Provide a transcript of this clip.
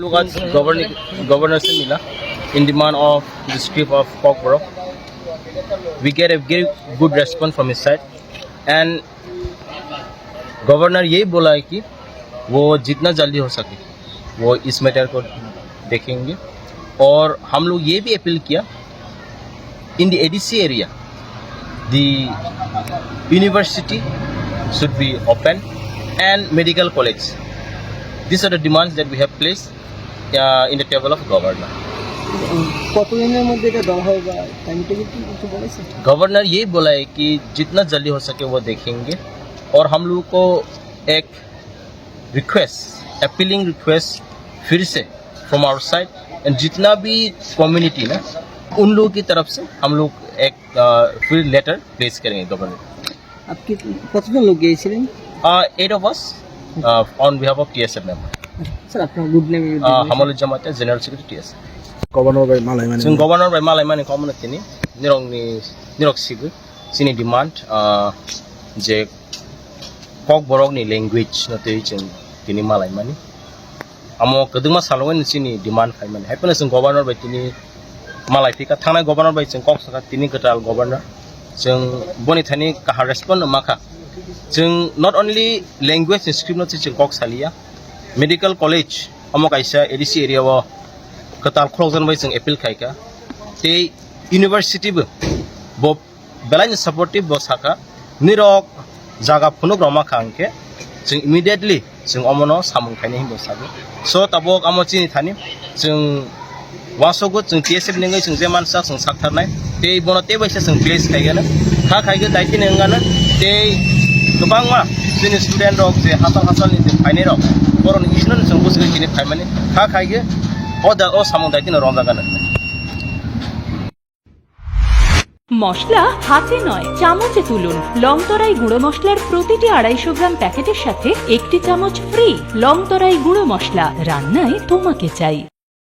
लोग आज governor governor से मिला in demand of district of Kokborok we get very good response from this side and governor यही बोला है कि वो जितना जल्दी हो सके वो इस मैटर को देखेंगे और हम लोग ये भी अपील किया in the ADC area the university should be open and medical college These are the demands that we have placed uh, in the table of governor. Governor ये बोला है कि जितना जल्दी हो सके वो देखेंगे और हम लोगों को एक रिक्वेस्ट अपीलिंग रिक्वेस्ट फिर से फ्रॉम आवर साइड एंड जितना भी कम्युनिटी ना उन लोगों की तरफ से हम लोग एक फिर लेटर प्लेस करेंगे गवर्नर আপনি কতজন লোক গিয়েছিলেন eight of us on behalf of TSA member. Sir, আপনার গুড নেম হামলুজ্জামাতে জেনারেল সেক্রেটারি TSA. গভর্নর বাই মালাই মানে সিং গভর্নর বাই মালাই মানে কমন তিনি নিরংনি নিরক্সিগ সিনি ডিমান্ড যে কক বরকনি ল্যাঙ্গুয়েজ নতে চিন তিনি মালাই মানে আমো কদুমা সালওয়েন চিনি ডিমান্ড খাই মানে হাইপনে সিং গভর্নর বাই তিনি মালাই ফিকা থানা গভর্নর বাই চিন কক সাকা তিনি গটাল গভর্নর जों बनि थानि काहा रेसपन्ड माखा जों नट अनलि लेंगुवेज इन्सक्रिप्ट जों गक सालिया मेडिकल कलेज अमक आइसा एडिसि एरियाव खोथार खलजनबाय जों एपिल खायखा ते इउनिभार्सिटिबो बब बेलानि सापर्टिभ बसाखा निरक जागा फुनो ग्रामाखा आंखे जों इमिडियेटलि जों अमनो सामुं खायनाय हिनजावसाबो स' ताबक आम चिनि थानि जों वासोगो जों एफ नोङै जों जे मानसिया जों सागथारनाय ते बनो बैसा जों प्लेस खायगोन खा खायगोन दायथि नोङानो ते गोबां मा जोंनि स्टुडेन्ट जे जे जों दिनै हा खायो अ दिनै रंजागोन মশলা হাতে নয় চামচে তুলুন লংতরাই গুঁড়ো মশলার প্রতিটি আড়াইশো গ্রাম প্যাকেটের সাথে একটি চামচ ফ্রি লংতরাই গুঁড়ো মশলা রান্নায় তোমাকে চাই